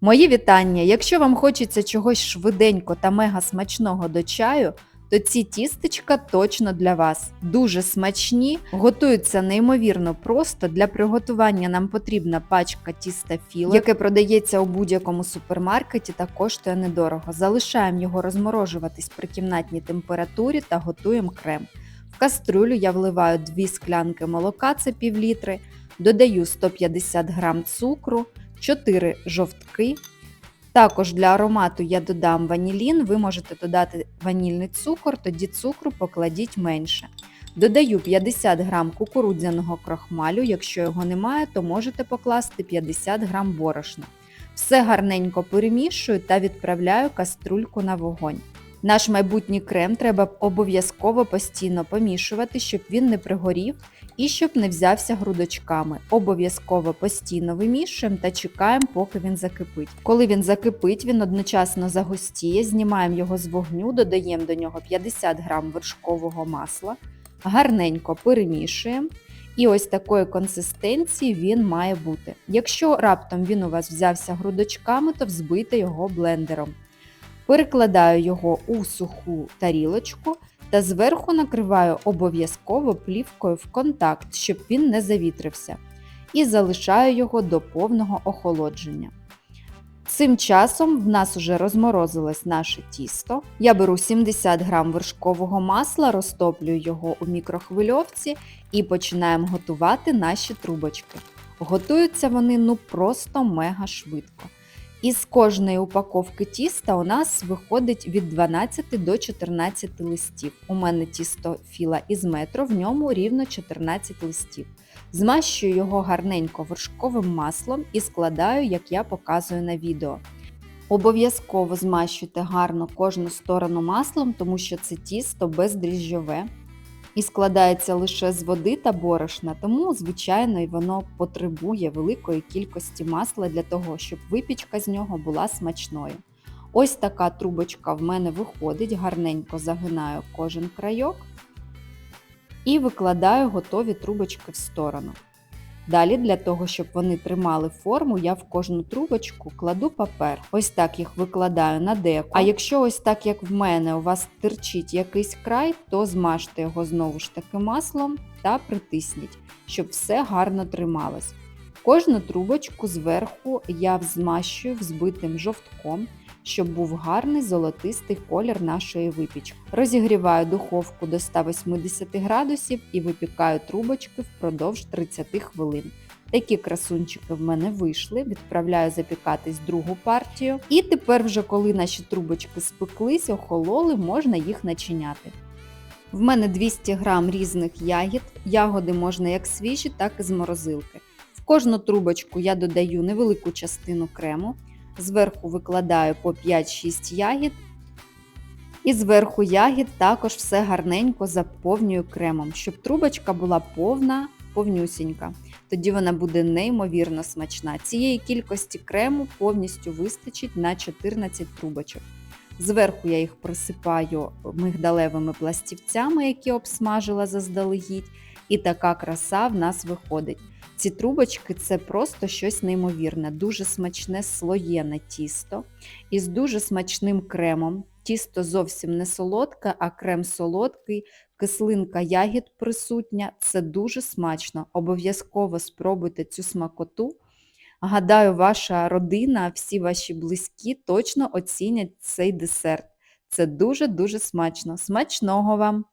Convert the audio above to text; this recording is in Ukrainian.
Мої вітання! Якщо вам хочеться чогось швиденько та мега смачного до чаю, то ці тістечка точно для вас. Дуже смачні, готуються неймовірно просто. Для приготування нам потрібна пачка тіста філо, яке продається у будь-якому супермаркеті та коштує недорого. Залишаємо його розморожуватись при кімнатній температурі та готуємо крем. В кастрюлю я вливаю 2 склянки молока, це пів літри, додаю 150 г цукру, 4 жовтки. Також для аромату я додам ванілін, ви можете додати ванільний цукор, тоді цукру покладіть менше. Додаю 50 г кукурудзяного крохмалю, якщо його немає, то можете покласти 50 г борошна. Все гарненько перемішую та відправляю каструльку на вогонь. Наш майбутній крем треба обов'язково постійно помішувати, щоб він не пригорів і щоб не взявся грудочками. Обов'язково постійно вимішуємо та чекаємо, поки він закипить. Коли він закипить, він одночасно загустіє, знімаємо його з вогню, додаємо до нього 50 г вершкового масла, гарненько перемішуємо. І ось такої консистенції він має бути. Якщо раптом він у вас взявся грудочками, то взбийте його блендером. Перекладаю його у суху тарілочку та зверху накриваю обов'язково плівкою в контакт, щоб він не завітрився, і залишаю його до повного охолодження. Цим часом в нас вже розморозилось наше тісто. Я беру 70 г вершкового масла, розтоплюю його у мікрохвильовці і починаємо готувати наші трубочки. Готуються вони ну просто мега швидко. Із кожної упаковки тіста у нас виходить від 12 до 14 листів. У мене тісто філа із метро, в ньому рівно 14 листів. Змащую його гарненько вершковим маслом і складаю, як я показую на відео. Обов'язково змащуйте гарно кожну сторону маслом, тому що це тісто бездріжджове і складається лише з води та борошна, тому, звичайно, воно потребує великої кількості масла для того, щоб випічка з нього була смачною. Ось така трубочка в мене виходить, гарненько загинаю кожен крайок і викладаю готові трубочки в сторону. Далі, для того, щоб вони тримали форму, я в кожну трубочку кладу папер. Ось так їх викладаю на деко. А якщо ось так, як в мене, у вас терчить якийсь край, то змажте його знову ж таки маслом та притисніть, щоб все гарно трималось. Кожну трубочку зверху я змащую взбитим жовтком, щоб був гарний золотистий колір нашої випічки. Розігріваю духовку до 180 градусів і випікаю трубочки впродовж 30 хвилин. Такі красунчики в мене вийшли, відправляю запікатись другу партію. І тепер, вже коли наші трубочки спеклись, охололи, можна їх начиняти. В мене 200 г різних ягід, ягоди можна як свіжі, так і з морозилки. Кожну трубочку я додаю невелику частину крему, зверху викладаю по 5-6 ягід. І зверху ягід також все гарненько заповнюю кремом, щоб трубочка була повна, повнюсінька. Тоді вона буде неймовірно смачна. Цієї кількості крему повністю вистачить на 14 трубочок. Зверху я їх присипаю мигдалевими пластівцями, які обсмажила заздалегідь, і така краса в нас виходить. Ці трубочки це просто щось неймовірне, дуже смачне слоєне тісто із дуже смачним кремом. Тісто зовсім не солодке, а крем солодкий, кислинка ягід присутня. Це дуже смачно. Обов'язково спробуйте цю смакоту. Гадаю, ваша родина, всі ваші близькі точно оцінять цей десерт. Це дуже-дуже смачно. Смачного вам!